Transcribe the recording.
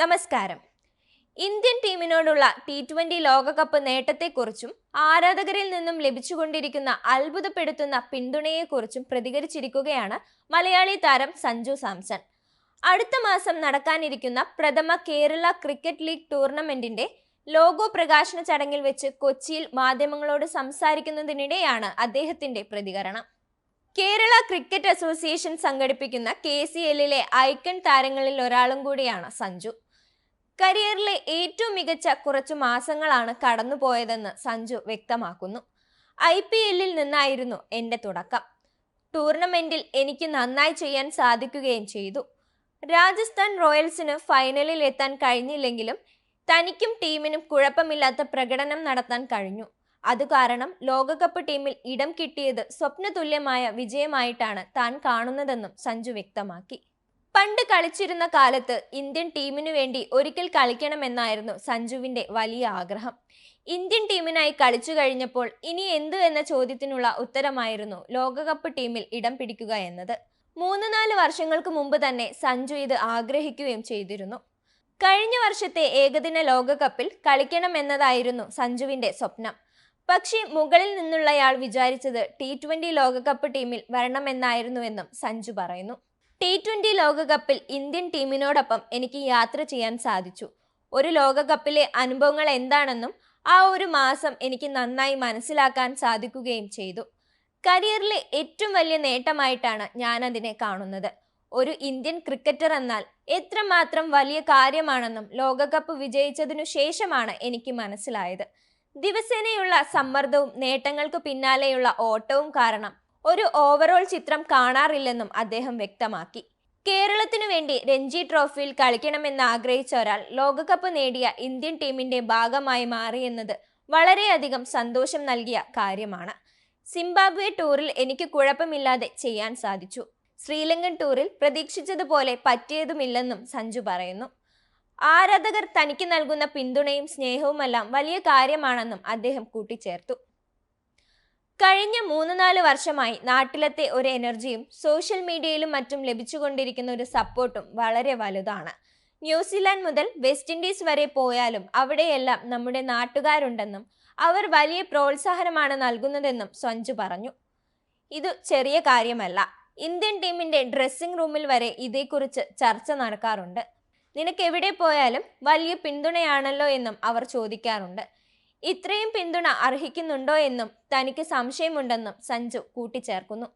നമസ്കാരം. Indian ടീമിനോടുള്ള T twenty ലോകകപ്പ് നേട്ടത്തെക്കുറിച്ചും ആരാധകരിൽ നിന്നും ലഭിച്ചുകൊണ്ടിരിക്കുന്ന അത്ഭുതപ്പെടുത്തുന്ന പിന്തുണയെക്കുറിച്ചും പ്രതികരിച്ചിരിക്കുകയാണ് മലയാളി താരം സഞ്ജു സാംസൺ. അടുത്ത മാസം നടക്കാനിരിക്കുന്ന പ്രഥമ കേരള ക്രിക്കറ്റ് ലീഗ് ടൂർണമെന്റിന്റെ ലോഗോ പ്രകാശന ചടങ്ങിൽ വെച്ച് കൊച്ചിയിൽ മാധ്യമങ്ങളോട് സംസാരിക്കുന്നതിനിടെയാണ് അദ്ദേഹത്തിന്റെ പ്രതികരണം. കേരള ക്രിക്കറ്റ് അസോസിയേഷൻ സംഘടിപ്പിക്കുന്ന കെ സി എല്ലിലെ ഐക്കൺ താരങ്ങളിൽ ഒരാളും കൂടിയാണ് സഞ്ജു. കരിയറിലെ ഏറ്റവും മികച്ച കുറച്ചു മാസങ്ങളാണ് കടന്നുപോയതെന്ന് സഞ്ജു വ്യക്തമാക്കുന്നു. ഐ പി എല്ലിൽ നിന്നായിരുന്നു എന്റെ തുടക്കം. ടൂർണമെന്റിൽ എനിക്ക് നന്നായി ചെയ്യാൻ സാധിക്കുകയും ചെയ്തു. രാജസ്ഥാൻ റോയൽസിന് ഫൈനലിൽ എത്താൻ കഴിഞ്ഞില്ലെങ്കിലും തനിക്കും ടീമിനും കുഴപ്പമില്ലാത്ത പ്രകടനം നടത്താൻ കഴിഞ്ഞു. അത് കാരണം ലോകകപ്പ് ടീമിൽ ഇടം കിട്ടിയത് സ്വപ്നതുല്യമായ വിജയമായിട്ടാണ് താൻ കാണുന്നതെന്നും സഞ്ജു വ്യക്തമാക്കി. പണ്ട് കളിച്ചിരുന്ന കാലത്ത് ഇന്ത്യൻ ടീമിനു വേണ്ടി ഒരിക്കൽ കളിക്കണമെന്നായിരുന്നു സഞ്ജുവിന്റെ വലിയ ആഗ്രഹം. ഇന്ത്യൻ ടീമിനായി കളിച്ചു കഴിഞ്ഞപ്പോൾ ഇനി എന്തു എന്ന ചോദ്യത്തിനുള്ള ഉത്തരമായിരുന്നു ലോകകപ്പ് ടീമിൽ ഇടം പിടിക്കുക എന്നത്. മൂന്ന് നാല് വർഷങ്ങൾക്ക് മുമ്പ് തന്നെ സഞ്ജു ഇത് ആഗ്രഹിക്കുകയും ചെയ്തിരുന്നു. കഴിഞ്ഞ വർഷത്തെ ഏകദിന ലോകകപ്പിൽ കളിക്കണമെന്നതായിരുന്നു സഞ്ജുവിന്റെ സ്വപ്നം. പക്ഷേ മുകളിൽ നിന്നുള്ളയാൾ വിചാരിച്ചത് ടി ട്വന്റി ലോകകപ്പ് ടീമിൽ വരണമെന്നായിരുന്നുവെന്നും സഞ്ജു പറയുന്നു. ടി ട്വന്റി ലോകകപ്പിൽ ഇന്ത്യൻ ടീമിനോടൊപ്പം എനിക്ക് യാത്ര ചെയ്യാൻ സാധിച്ചു. ഒരു ലോകകപ്പിലെ അനുഭവങ്ങൾ എന്താണെന്നും ആ ഒരു മാസം എനിക്ക് നന്നായി മനസ്സിലാക്കാൻ സാധിക്കുകയും ചെയ്തു. കരിയറിലെ ഏറ്റവും വലിയ നേട്ടമായിട്ടാണ് ഞാൻ അതിനെ കാണുന്നത്. ഒരു ഇന്ത്യൻ ക്രിക്കറ്റർ എന്നാൽ എത്രമാത്രം വലിയ കാര്യമാണെന്നും ലോകകപ്പ് വിജയിച്ചതിനു ശേഷമാണ് എനിക്ക് മനസ്സിലായത്. ദിവസേനയുള്ള സമ്മർദ്ദവും നേട്ടങ്ങൾക്ക് പിന്നാലെയുള്ള ഓട്ടവും കാരണം ഒരു ഓവറോൾ ചിത്രം കാണാറില്ലെന്നും അദ്ദേഹം വ്യക്തമാക്കി. കേരളത്തിനു വേണ്ടി രഞ്ജി ട്രോഫിയിൽ കളിക്കണമെന്ന് ആഗ്രഹിച്ച ഒരാൾ ലോകകപ്പ് നേടിയ ഇന്ത്യൻ ടീമിന്റെ ഭാഗമായി മാറിയെന്നത് വളരെയധികം സന്തോഷം നൽകിയ കാര്യമാണ്. സിംബാബ്വെ ടൂറിൽ എനിക്ക് കുഴപ്പമില്ലാതെ ചെയ്യാൻ സാധിച്ചു. ശ്രീലങ്കൻ ടൂറിൽ പ്രതീക്ഷിച്ചതുപോലെ പറ്റിയതുമില്ലെന്നും സഞ്ജു പറയുന്നു. ആരാധകർ തനിക്ക് നൽകുന്ന പിന്തുണയും സ്നേഹവുമെല്ലാം വലിയ കാര്യമാണെന്നും അദ്ദേഹം കൂട്ടിച്ചേർത്തു. കഴിഞ്ഞ മൂന്ന് നാല് വർഷമായി നാട്ടിലത്തെ ഒരു എനർജിയും സോഷ്യൽ മീഡിയയിലും മറ്റും ലഭിച്ചുകൊണ്ടിരിക്കുന്ന ഒരു സപ്പോർട്ടും വളരെ വലുതാണ്. ന്യൂസിലാൻഡ് മുതൽ വെസ്റ്റ് ഇൻഡീസ് വരെ പോയാലും അവിടെയെല്ലാം നമ്മുടെ നാട്ടുകാരുണ്ടെന്നും അവർ വലിയ പ്രോത്സാഹനമാണ് നൽകുന്നതെന്നും സഞ്ജു പറഞ്ഞു. ഇത് ചെറിയ കാര്യമല്ല. ഇന്ത്യൻ ടീമിന്റെ ഡ്രസ്സിംഗ് റൂമിൽ വരെ ഇതേക്കുറിച്ച് ചർച്ച നടക്കാറുണ്ട്. നിനക്ക് എവിടെ പോയാലും വലിയ പിന്തുണയാണല്ലോ എന്നും അവർ ചോദിക്കാറുണ്ട്. ഇത്രയും പിന്തുണ അർഹിക്കുന്നുണ്ടോ എന്നും തനിക്ക് സംശയമുണ്ടെന്നും സഞ്ജു കൂട്ടിച്ചേർക്കുന്നു